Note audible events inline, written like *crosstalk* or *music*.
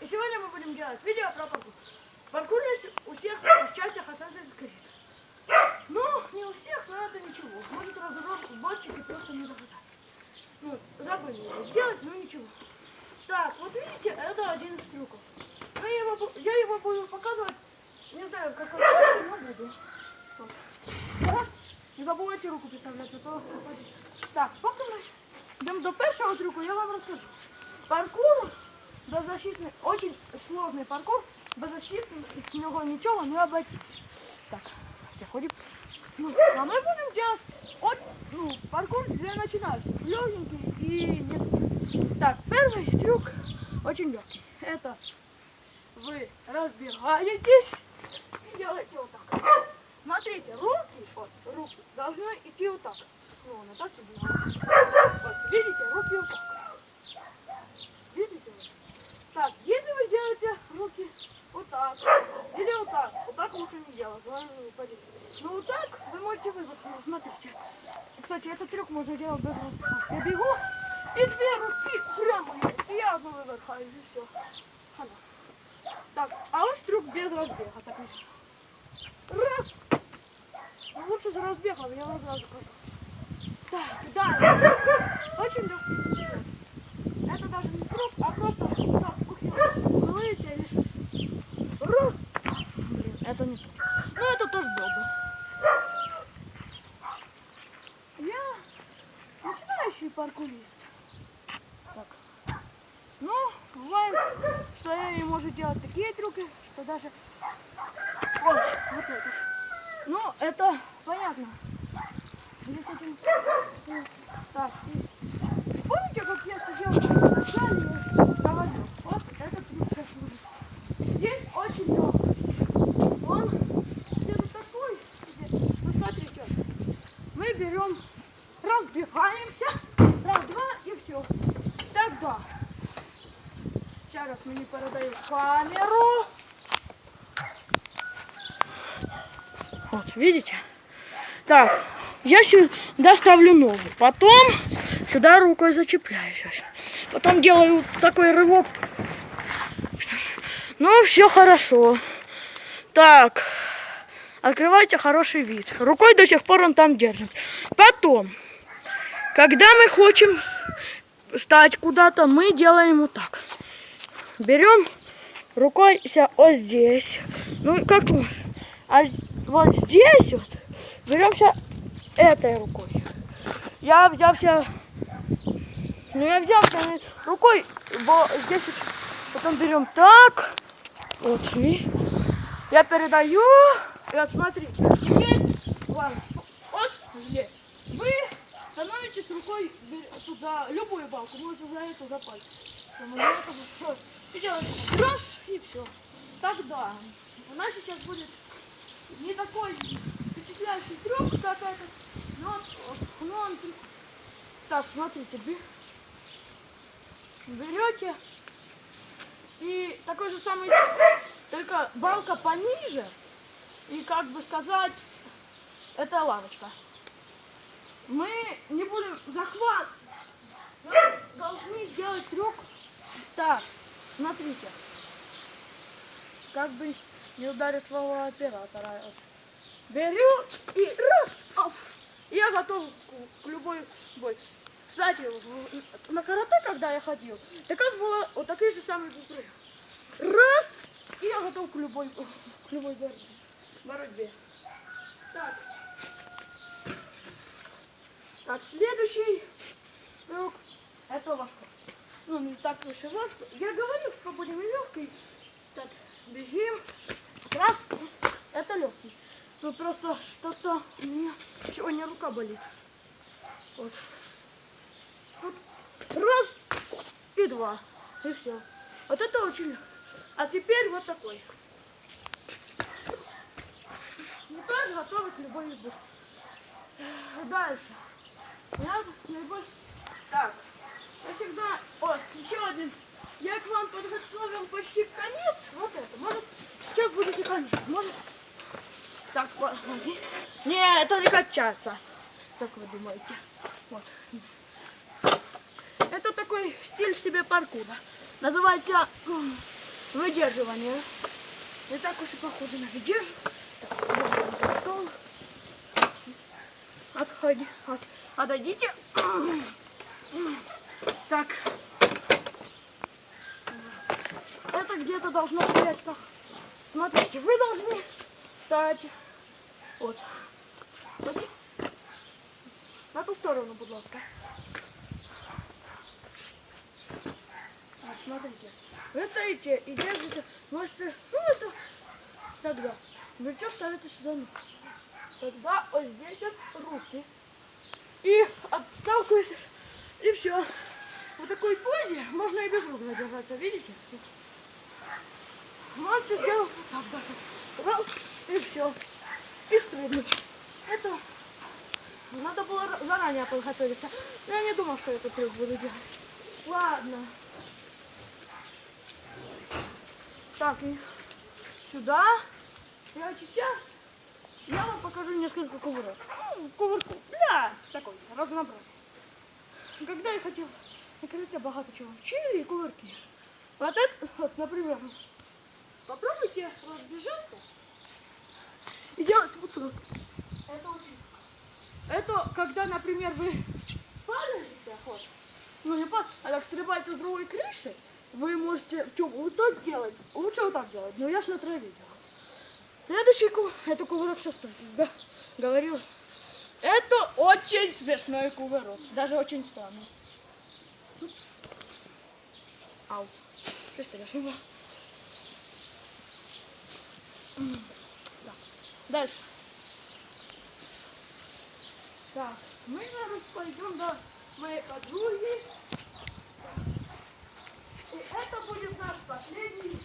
и сегодня мы будем делать видео про паркур. Паркур есть у всех в частях Assassin's Creed. Ну, не у всех, но это ничего. Может, разработчики просто не догадались. Ну, забыли его сделать, но ничего. Так, вот видите, это один из трюков. Я его, я его буду показывать, не знаю, какой части, но буду. Раз, не забувайте руку підставляти, а то. Так, поки ми йдемо до першого трюку, я вам розкажу. Паркур беззащитный, очень сложный паркур, беззащитный, с него ничего не обойтись. Так, приходим. Ну, а мы будем делать от, ну, паркур для начинающих, легенький и нет. Так, первый трюк очень легкий. Это вы разбегаетесь и делаете вот так. Смотрите, руки, вот, руки должны идти вот так. Ну, вот так и. Вот, видите, руки вот так. Видите? вы? Так, если вы делаете руки вот так, или вот вот лучше не делать, ладно, не упадете. Но вот так вы можете вызвать, ну, смотрите. Кстати, этот трюк можно делать без разбега. Я бегу, и две руки прямо, и я одну выверхаю, и все. Хана. Так, а вот трюк без разбега, так. Раз. Ну, лучше за разбегом, я вам сразу скажу. Так, да. *laughs* Очень легкий. Это даже не трюк, а просто так, ух, вы вылетели. Раз. Блин, это не трюк. Ну, это тоже был бы. Я начинающий паркурист. Так. Ну, бывает, что я не могу делать такие трюки, что даже вот, вот это. Ну, это понятно. Ну, Так, помните, как я сидел в начале и говорил? Вот этот трюк сейчас будет. Здесь очень легкий. Он где-то такой себе. Ну, смотрите. Мы берем, разбегаемся, раз, два и все. Тогда. Мы не передаем камеру. Вот, видите? Так, я сюда ставлю ногу, потом сюда рукой зачепляю сейчас. Потом делаю такой рывок. Ну, все хорошо. Так, открывайте хороший вид. Рукой до сих пор он там держит. Потом, когда мы хотим стать куда-то, мы делаем вот так. Берем рукой ся вот здесь. Ну, как? А вот здесь вот беремся этой рукой. Я взялся, ну я взялся рукой, бо здесь вот потом берем так, вот, и я передаю, и вот смотрите, теперь, ладно, вот здесь, вы становитесь рукой тут за любую балку, можете за эту, за. И делаете раз, и все. Тогда у нас сейчас будет не такой впечатляющий трюк, как этот, но, но он Так, смотрите, бе- берете и такой же самый, только балка пониже, и как бы сказать, это лавочка. Мы не будем мы должны сделать трюк так, смотрите, как бы не ударить своего оператора. Беру и раз, оп, я готов к, к любой бой. Кстати, в- на карате, когда я ходил, так раз было вот такие же самые быстрые. Раз, и я готов к любой, к любой борьбе. борьбе. Так. Так, следующий трюк. Это важко. Ну, не так и важко. Я говорю, что будем легкий. Так, бежим. Раз. Это легкий. Ну просто что-то у меня сегодня рука болит. Вот. Вот. Раз и два. И все. Вот это очень. А теперь вот такой. Мы тоже готовы к любой еде. Дальше. Я наиболь... Так. Я всегда... О, еще один. Я к вам подготовил почти конец. Вот это. Может, сейчас будет и конец. Может... Так, вот. Не, это не качаться. Как вы думаете? Вот. Это такой стиль себе паркура. Называется выдерживание. Не так уж и похоже на выдерживание. Так. Отходи, от, отойдите. Так. Это где-то должно стоять так. Смотрите, вы должны стать вот. Тоді. На ту сторону, будь ласка. Вот, смотрите. Вы стоите и держите, можете, ну это, тогда. Вы все ставите сюда. Тогда вот здесь вот руки. И отталкиваетесь, и все. В такой позе можно и без рук задержаться, видите? Можете сделать вот так даже. Раз, и все. И стрельнуть. Это надо было ра- заранее подготовиться. Но я не думал, что этот трюк буду делать. Ладно. Так, и сюда. А сейчас я вам покажу несколько кувырок. Ну, кувырков. Да, такой, разнообразный. Когда я хотел накрыть, я багато чего учили и кувырки. Вот это, вот, например, попробуйте разбежаться и делать вот так. Это очень... Это когда, например, вы падаете, вот, ну не падаете, а так стрибаете с другой крыши, вы можете в чем вот так делать, лучше вот так делать, но я ж на траве делал. Следующий кувырок, это кувырок шестой, да, говорил. Это очень смешной кувырок, даже очень странный. Упс. Ау, что страшного. М, Так, дальше. Так, мы зараз пойдем до моей подруги. И это будет наш последний